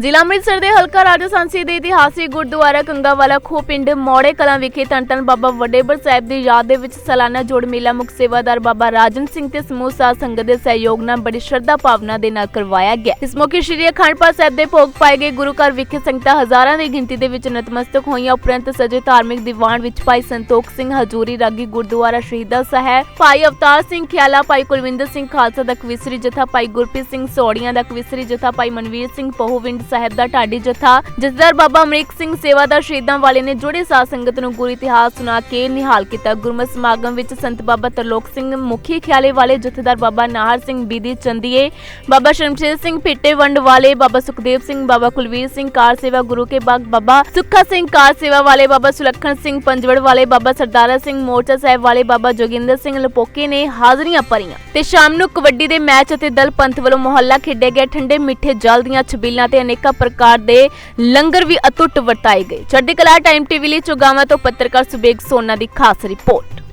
ਜ਼ਿਲ੍ਹਾ ਅੰਮ੍ਰਿਤਸਰ ਦੇ ਹਲਕਾ ਰਾਜਸਾਂਸੀ ਦੇ ਇਤਿਹਾਸਿਕ ਗੁਰਦੁਆਰਾ ਕੰਗਾਵਾਲਾ ਖੋ ਪਿੰਡ ਮੌੜੇ ਕਲਾਂ ਵਿਖੇ ਧੰਨ ਧੰਨ ਬਾਬਾ ਵੱਡੇਬਰ ਸਾਹਿਬ ਦੀ ਯਾਦ ਦੇ ਵਿੱਚ ਸਾਲਾਨਾ ਜੋੜ ਮੇਲਾ ਮੁੱਖ ਸੇਵਾਦਾਰ ਬਾਬਾ ਰਾਜਨ ਸਿੰਘ ਤੇ ਸਮੂਹ ਸਾਧ ਸੰਗਤ ਦੇ ਸਹਿਯੋਗ ਨਾਲ ਬੜੀ ਸ਼ਰਧਾ ਭਾਵਨਾ ਦੇ ਨਾਲ ਕਰਵਾਇਆ ਗਿਆ। ਇਸ ਮੌਕੇ ਸ਼੍ਰੀ ਅਖੰਡ ਪਾਠ ਸਾਹਿਬ ਦੇ ਭੋਗ ਪਾਏ ਗਏ ਗੁਰੂ ਘਰ ਵਿਖੇ ਸੰਗਤਾਂ ਹਜ਼ਾਰਾਂ ਦੀ ਗਿਣਤੀ ਦੇ ਵਿੱਚ ਨਤਮਸਤਕ ਹੋਈਆਂ। ਉਪਰੰਤ ਸਜੇ ਧਾਰਮਿਕ ਦੀਵਾਨ ਵਿੱਚ ਭਾਈ ਸੰਤੋਖ ਸਿੰਘ ਹਜੂਰੀ, ਰਾਗੀ ਗੁਰਦੁਆਰਾ ਸ਼ਹੀਦਾਂ ਸਾਹਿਬ, ਭਾਈ ਅਵਤਾਰ ਸਿੰਘ ਖਿਆਲਾ, ਭਾਈ ਕੁਲਵਿੰਦਰ ਸਿੰਘ ਖਾਲਸਾ ਦਾ ਕਵਿਸਰੀ ਜਥਾ, ਭਾਈ ਗੁਰਪ੍ਰੀਤ ਸਿੰਘ ਸੋੜੀਆਂ ਦਾ ਕਵਿਸਰੀ ਜਥਾ, ਭਾਈ ਮਨਵੀਰ ਸਿੰਘ ਪਹੂਵਿੰਡ ਸਾਹਿਬ ਦਾ ਢਾਡੀ ਜਥਾ ਜਥੇਦਾਰ ਬਾਬਾ ਅਮਰੀਕ ਸਿੰਘ ਸੇਵਾਦਾਰ ਸ਼ਹੀਦਾਂ ਵਾਲੇ ਨੇ ਜੁੜੇ ਸਾਧ ਸੰਗਤ ਨੂੰ ਗੁਰੂ ਇਤਿਹਾਸ ਸੁਣਾ ਕੇ ਨਿਹਾਲ ਕੀਤਾ। ਗੁਰਮਤਿ ਸਮਾਗਮ ਵਿੱਚ ਸੰਤ ਬਾਬਾ ਤਰਲੋਕ ਸਿੰਘ ਮੁਖੀ ਖਿਆਲੇ ਵਾਲੇ ਜਥੇਦਾਰ ਬਾਬਾ ਨਾਹਰ ਸਿੰਘ ਬੀਦੀ ਚੰਦੀਏ, ਬਾਬਾ ਸ਼ਰਮਸ਼ੇਰ ਸਿੰਘ ਪਿੱਟੇ ਵੰਡ ਵਾਲੇ ਬਾਬਾ ਸੁਖਦੇਵ ਸਿੰਘ, ਬਾਬਾ ਕੁਲਵੀਰ ਸਿੰਘ ਕਾਰ ਸੇਵਾ ਗੁਰੂ ਕੇ ਬਾਗ, ਬਾਬਾ ਸੁੱਖਾ ਸਿੰਘ ਕਾਰ ਸੇਵਾ ਵਾਲੇ ਬਾਬਾ ਸੁਲੱਖਣ ਸਿੰਘ ਪੰਜਵੜ ਵਾਲੇ, ਬਾਬਾ ਸਰਦਾਰਾ ਸਿੰਘ ਮੋਰਚਾ ਸਾਹਿਬ ਵਾਲੇ, ਬਾਬਾ ਜੋਗਿੰਦਰ ਸਿੰਘ ਲਪੋਕੇ ਨੇ ਹਾਜ਼ਰੀਆਂ ਭਰੀਆਂ। ਤੇ ਸ਼ਾਮ ਨੂੰ ਕਬੱਡੀ ਦੇ ਮੈਚ ਅਤੇ ਦਲ ਪੰਥ ਵੱਲੋਂ ਮੁਹੱਲਾ ਖੇਡੇ ਗਏ ਠੰਡੇ ਮਿੱਠੇ ਜਲ ਦੀਆਂ ਛਬੀਲਾਂ ਤੇ ਅਨੇਕਾਂ ਪ੍ਰਕਾਰ ਦੇ ਲੰਗਰ ਵੀ ਅਤੁੱਟ ਵਰਤਾਏ ਗਏ। ਚੜ੍ਹਦੀ ਕਲਾ ਟਾਈਮ ਟੀਵੀ ਲਈ ਚੁਗਾਵਾਂ ਤੋਂ ਪੱਤਰਕਾਰ ਸੁਬੇਗ ਸੋਨਾ ਦੀ ਖਾਸ ਰਿਪੋਰਟ।